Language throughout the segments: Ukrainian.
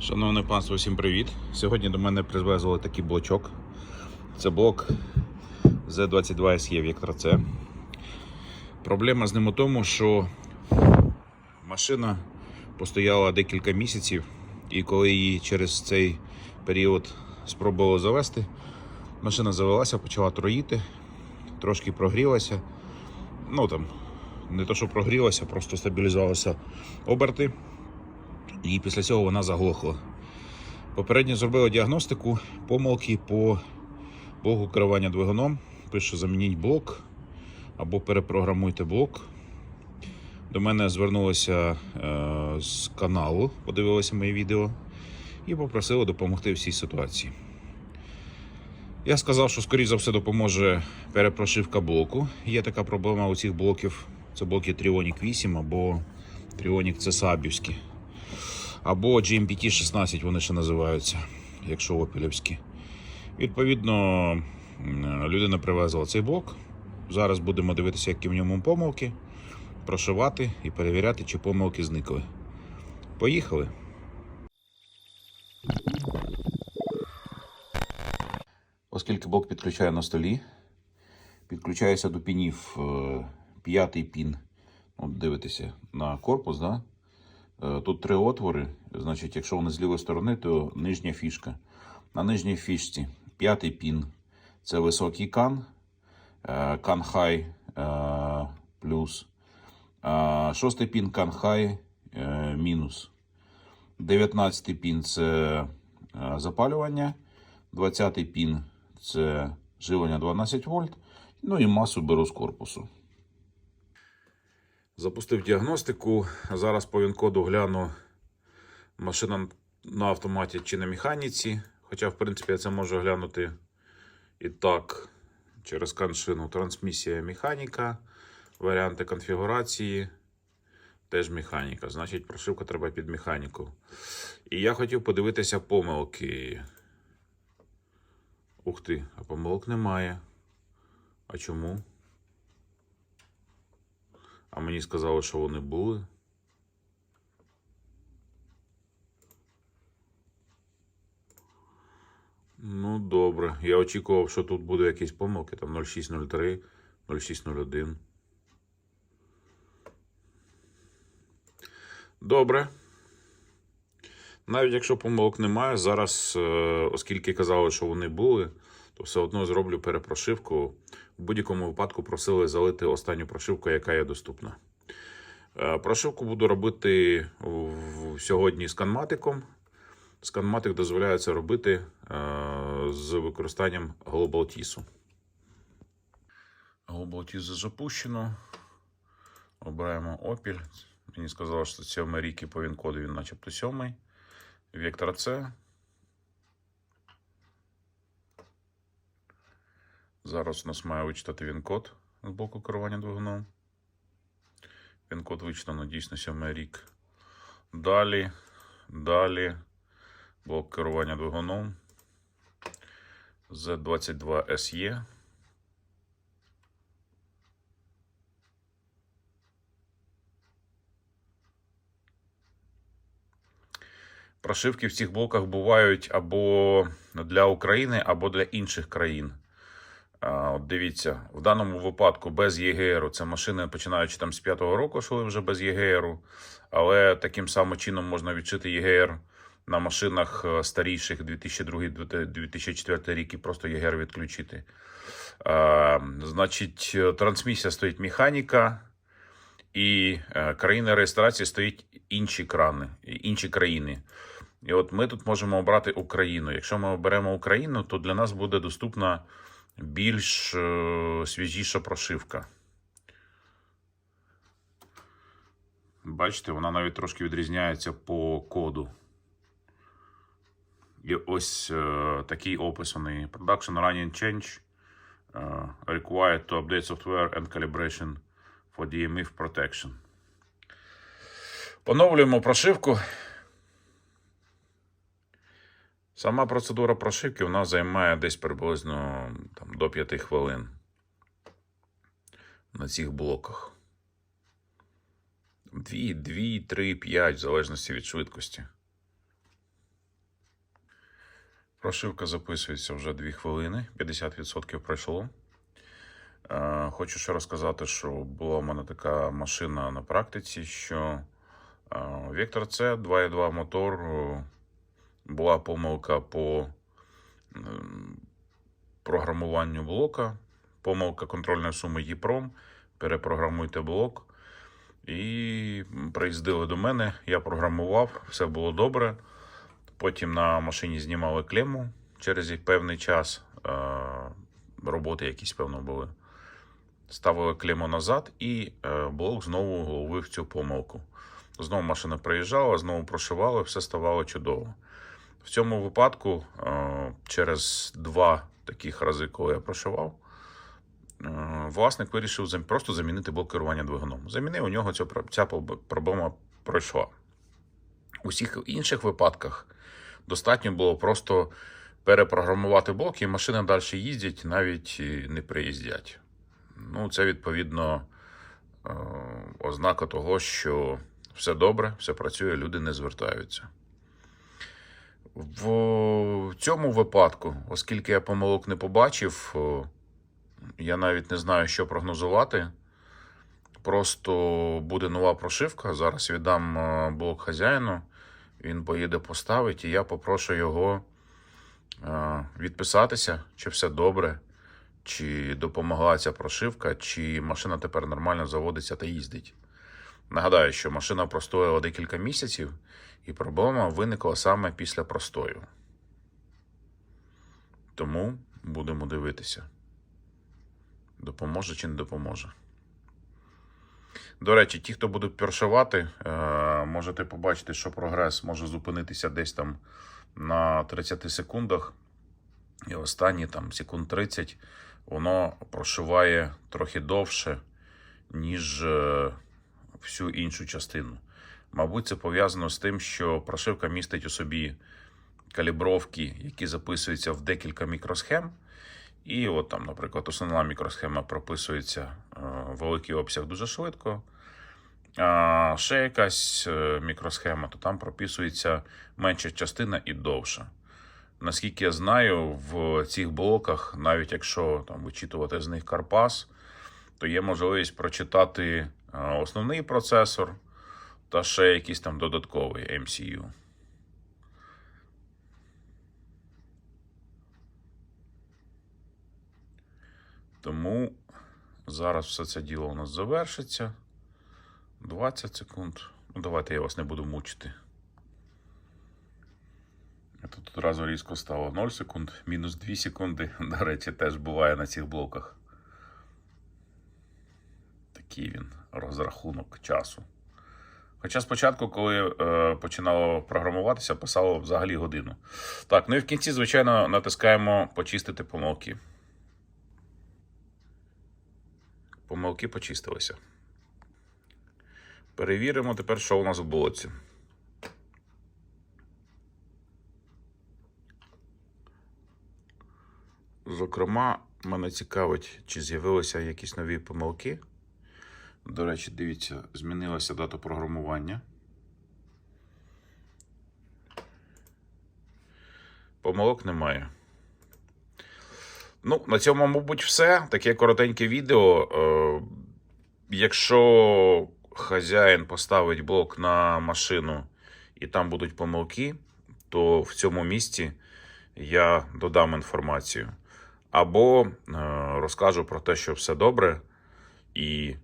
Шановне панство, всім привіт! Сьогодні до мене привезли такий блочок. Це блок Z22SE Vector C. Проблема з ним у тому, що машина постояла декілька місяців, і коли її через цей період спробували завести, машина завелася, почала троїти, трошки прогрілася. Ну там, не то, що прогрілася, просто стабілізувалися оберти. І після цього вона заглохла. Попередньо зробили діагностику, помилки по блоку керування двигуном. Пише замініть блок або перепрограмуйте блок. До мене звернулися е, з каналу, подивилися мої відео і попросили допомогти в цій ситуації. Я сказав, що скоріш за все допоможе перепрошивка блоку. Є така проблема у цих блоків. Це блоки Trionic 8 або C Сабівські. Або GMPT 16 вони ще називаються, якщо опілівські. Відповідно, людина привезла цей блок. Зараз будемо дивитися, які в ньому помилки, прошивати і перевіряти, чи помилки зникли. Поїхали. Оскільки блок підключає на столі, підключається до пінів е, п'ятий пін. От дивитеся на корпус, да? Е, Тут три отвори. Значить, якщо вони з лівої сторони, то нижня фішка. На нижній фішці п'ятий пін це високий кан, е, кан хай е, плюс. Шостий пін кан хай е, мінус. Дев'ятнадцятий пін це запалювання. Двадцятий пін це живлення 12 вольт. Ну і масу беру з корпусу. Запустив діагностику. Зараз по він-коду гляну машина на автоматі чи на механіці. Хоча, в принципі, я це можу глянути і так, через каншину. Трансмісія механіка, варіанти конфігурації. Теж механіка. Значить, прошивка треба під механіку. І я хотів подивитися помилки. Ух ти, а помилок немає. А чому? А мені сказали, що вони були. Ну, добре. Я очікував, що тут буде якісь помилки, там 0603, 0601. Добре. Навіть якщо помилок немає, зараз, е, оскільки казали, що вони були, то все одно зроблю перепрошивку. В будь-якому випадку просили залити останню прошивку, яка є доступна. Е, Прошивку буду робити сьогодні з канматиком. Сканматик дозволяє це робити е, з використанням GlobalTIS. GlobalTIS запущено. Обираємо Opel. Мені сказали, що це 7 рік і по він-коду він начебто 7. Вектор C. Зараз у нас має вичитати він-код з боку керування двигуном. Він-код вичитано дійсно 7 рік. Далі, далі, блок керування двигуном. Z22SE. Прошивки в цих блоках бувають або для України, або для інших країн. От дивіться, в даному випадку без ЄГРу це машини починаючи там з 5-го року, що вже без ЄГРу. Але таким самим чином можна відчити ЄГР на машинах е, старіших 2002-2004 рік і просто ЄГР відключити. А, Значить, е, трансмісія стоїть механіка, і е, країна реєстрації стоїть інші крани, інші країни. І от ми тут можемо обрати Україну. Якщо ми оберемо Україну, то для нас буде доступна більш е, свіжіша прошивка. Бачите, вона навіть трошки відрізняється по коду. І ось е, такий опис у. Production running change е, required to update software and calibration for DMF protection. Поновлюємо прошивку. Сама процедура прошивки у нас займає десь приблизно там, до 5 хвилин на цих блоках. 2, 2, 3, 5, в залежності від швидкості. Прошивка записується вже 2 хвилини, 50% пройшло. Е, Хочу ще розказати, що була в мене така машина на практиці, що е, Vector C 2.2 мотор була помилка по програмуванню блока, помилка контрольної суми EEPROM, перепрограмуйте блок. І приїздили до мене, я програмував, все було добре. Потім на машині знімали клему через певний час. е, Роботи якісь, певно, були. Ставили клему назад, і е, блок знову ловив цю помилку. Знову машина приїжджала, знову прошивали, все ставало чудово. В цьому випадку, е, через два таких рази, коли я прошивав, е, власник вирішив просто замінити блок керування двигуном. Замінив, у нього ця, проблема пройшла. У всіх інших випадках достатньо було просто перепрограмувати блок, і машини далі їздять, навіть не приїздять. Ну, це відповідно е, ознака того, що все добре, все працює, люди не звертаються. В цьому випадку, оскільки я помилок не побачив, я навіть не знаю, що прогнозувати. Просто буде нова прошивка. Зараз віддам е, блок хазяїну. Він поїде поставить, і я попрошу його е, відписатися, чи все добре, чи допомогла ця прошивка, чи машина тепер нормально заводиться та їздить. Нагадаю, що машина простояла декілька місяців, і проблема виникла саме після простою. Тому будемо дивитися, допоможе чи не допоможе. До речі, ті, хто будуть першувати, е, можете побачити, що прогрес може зупинитися десь там на 30 секундах. І останні там секунд 30 воно прошиває трохи довше, ніж е, всю іншу частину. Мабуть, це пов'язано з тим, що прошивка містить у собі калібровки, які записуються в декілька мікросхем. І от там, наприклад, основна мікросхема прописується е, великий обсяг дуже швидко. А ще якась е, мікросхема, то там прописується менша частина і довша. Наскільки я знаю, в цих блоках, навіть якщо там вичитувати з них Карпас, то є можливість прочитати основний процесор та ще якийсь там додатковий MCU. Тому зараз все це діло у нас завершиться. 20 секунд. Ну, давайте я вас не буду мучити. Тут одразу різко стало 0 секунд, мінус 2 секунди. До речі, теж буває на цих блоках. Такий він розрахунок часу. Хоча спочатку, коли е, починало програмуватися, писало взагалі годину. Так, ну і в кінці, звичайно, натискаємо почистити помилки. Помилки почистилися. Перевіримо тепер, що у нас в блоці. Зокрема, мене цікавить, чи з'явилися якісь нові помилки. До речі, дивіться, змінилася дата програмування. Помилок немає. Ну, на цьому, мабуть, все. Таке коротеньке відео. Е, якщо хазяїн поставить блок на машину і там будуть помилки, то в цьому місці я додам інформацію. Або е, розкажу про те, що все добре, і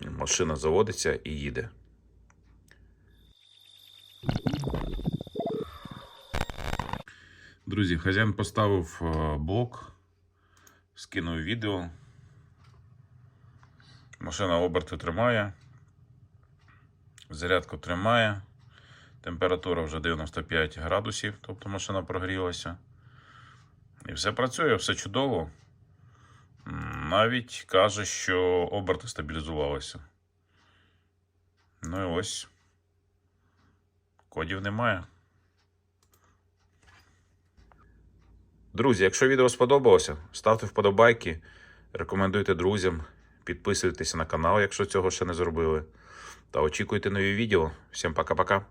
машина заводиться і їде. Друзі, хазяїн поставив е, блок, скинув відео. Машина оберти тримає, зарядку тримає. Температура вже 95 градусів, тобто машина прогрілася. І все працює, все чудово. Навіть каже, що оберти стабілізувалися. Ну і ось. Кодів немає. Друзі, якщо відео сподобалося, ставте вподобайки, рекомендуйте друзям, підписуйтесь на канал, якщо цього ще не зробили. Та очікуйте нові відео. Всім пока-пока.